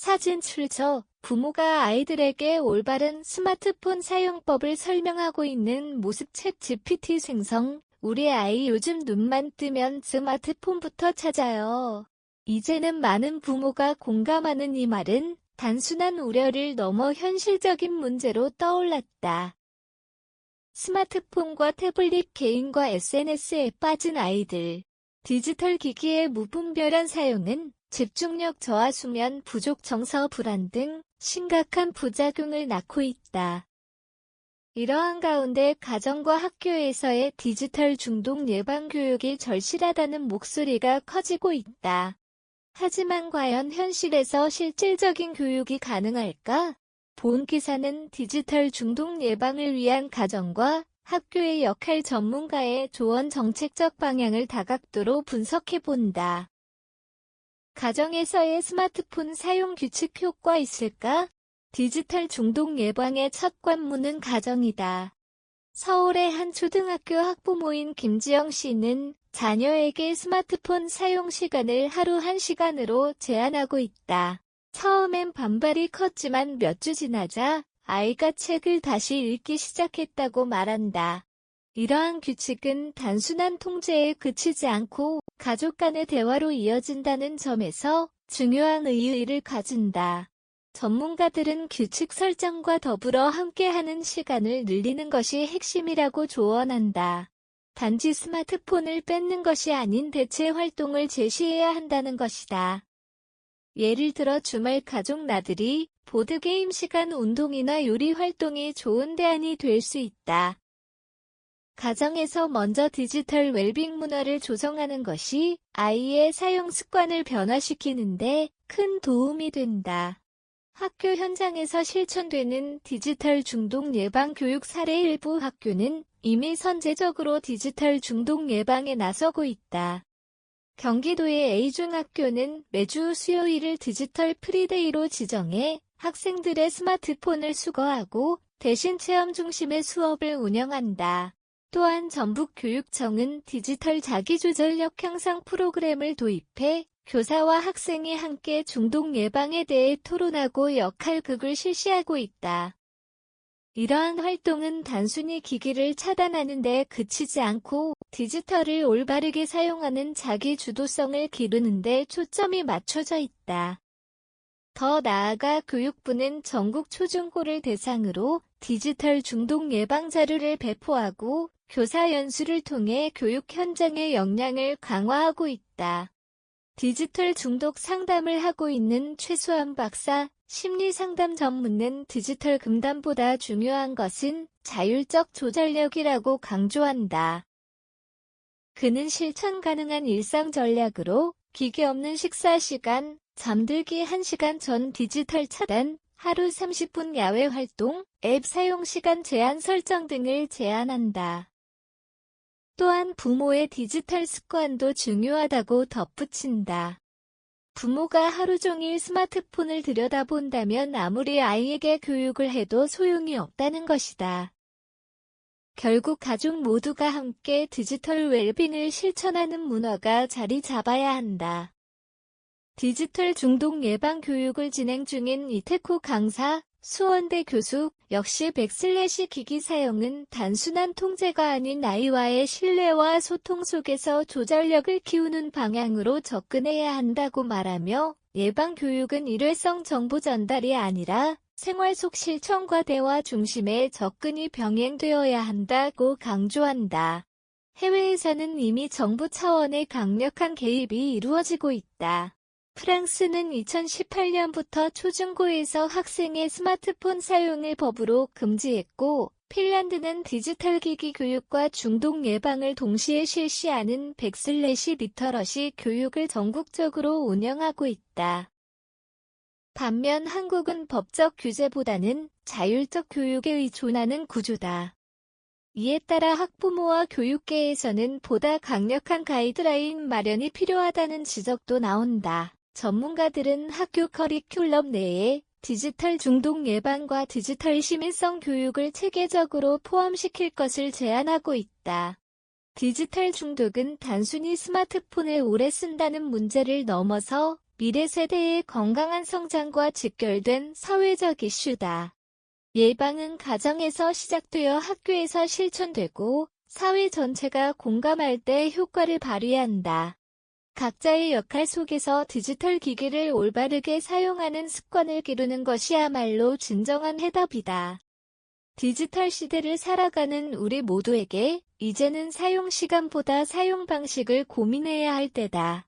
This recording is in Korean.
사진 출처 부모가 아이들에게 올바른 스마트폰 사용법을 설명하고 있는 모습 챗 GPT 생성 우리 아이 요즘 눈만 뜨면 스마트폰부터 찾아요. 이제는 많은 부모가 공감하는 이 말은 단순한 우려를 넘어 현실적인 문제로 떠올랐다. 스마트폰과 태블릿 개인과 SNS에 빠진 아이들. 디지털 기기의 무분별한 사용은 집중력 저하 수면 부족 정서 불안 등 심각한 부작용을 낳고 있다. 이러한 가운데 가정과 학교에서의 디지털 중독 예방 교육이 절실하다는 목소리가 커지고 있다. 하지만 과연 현실에서 실질적인 교육이 가능할까? 본 기사는 디지털 중독 예방을 위한 가정과 학교의 역할 전문가의 조언 정책적 방향을 다각도로 분석해 본다. 가정에서의 스마트폰 사용 규칙 효과 있을까? 디지털 중독 예방의 첫 관문은 가정이다. 서울의 한 초등학교 학부모인 김지영 씨는 자녀에게 스마트폰 사용 시간을 하루 1시간으로 제한하고 있다. 처음엔 반발이 컸지만 몇 주 지나자 아이가 책을 다시 읽기 시작했다고 말한다. 이러한 규칙은 단순한 통제에 그치지 않고 가족 간의 대화로 이어진다는 점에서 중요한 의의를 가진다. 전문가들은 규칙 설정과 더불어 함께하는 시간을 늘리는 것이 핵심이라고 조언한다. 단지 스마트폰을 뺏는 것이 아닌 대체 활동을 제시해야 한다는 것이다. 예를 들어 주말 가족 나들이, 보드게임 시간 운동이나 요리 활동이 좋은 대안이 될 수 있다. 가정에서 먼저 디지털 웰빙 문화를 조성하는 것이 아이의 사용 습관을 변화시키는데 큰 도움이 된다. 학교 현장에서 실천되는 디지털 중독 예방 교육 사례 일부 학교는 이미 선제적으로 디지털 중독 예방에 나서고 있다. 경기도의 A중학교는 매주 수요일을 디지털 프리데이로 지정해 학생들의 스마트폰을 수거하고 대신 체험 중심의 수업을 운영한다. 또한 전북교육청은 디지털 자기조절력 향상 프로그램을 도입해 교사와 학생이 함께 중독 예방에 대해 토론하고 역할극을 실시하고 있다. 이러한 활동은 단순히 기기를 차단하는 데 그치지 않고 디지털을 올바르게 사용하는 자기 주도성을 기르는 데 초점이 맞춰져 있다. 더 나아가 교육부는 전국 초중고를 대상으로 디지털 중독 예방 자료를 배포하고 교사 연수를 통해 교육 현장의 역량을 강화하고 있다. 디지털 중독 상담을 하고 있는 최수환 박사, 심리상담 전문은 디지털 금단보다 중요한 것은 자율적 조절력이라고 강조한다. 그는 실천 가능한 일상 전략으로 기계 없는 식사 시간, 잠들기 1시간 전 디지털 차단, 하루 30분 야외 활동, 앱 사용 시간 제한 설정 등을 제안한다. 또한 부모의 디지털 습관도 중요하다고 덧붙인다. 부모가 하루 종일 스마트폰을 들여다본다면 아무리 아이에게 교육을 해도 소용이 없다는 것이다. 결국 가족 모두가 함께 디지털 웰빙을 실천하는 문화가 자리 잡아야 한다. 디지털 중독 예방 교육을 진행 중인 이태코 강사, 수원대 교수 역시 백슬래시 기기 사용은 단순한 통제가 아닌 아이와의 신뢰와 소통 속에서 조절력을 키우는 방향으로 접근해야 한다고 말하며 예방 교육은 일회성 정보 전달이 아니라 생활 속 실천과 대화 중심의 접근이 병행되어야 한다고 강조한다. 해외에서는 이미 정부 차원의 강력한 개입이 이루어지고 있다. 프랑스는 2018년부터 초중고에서 학생의 스마트폰 사용을 법으로 금지했고, 핀란드는 디지털 기기 교육과 중독 예방을 동시에 실시하는 백슬래시 리터러시 교육을 전국적으로 운영하고 있다. 반면 한국은 법적 규제보다는 자율적 교육에 의존하는 구조다. 이에 따라 학부모와 교육계에서는 보다 강력한 가이드라인 마련이 필요하다는 지적도 나온다. 전문가들은 학교 커리큘럼 내에 디지털 중독 예방과 디지털 시민성 교육을 체계적으로 포함시킬 것을 제안하고 있다. 디지털 중독은 단순히 스마트폰을 오래 쓴다는 문제를 넘어서 미래 세대의 건강한 성장과 직결된 사회적 이슈다. 예방은 가정에서 시작되어 학교에서 실천되고 사회 전체가 공감할 때 효과를 발휘한다. 각자의 역할 속에서 디지털 기기를 올바르게 사용하는 습관을 기르는 것이야말로 진정한 해답이다. 디지털 시대를 살아가는 우리 모두에게 이제는 사용 시간보다 사용 방식을 고민해야 할 때다.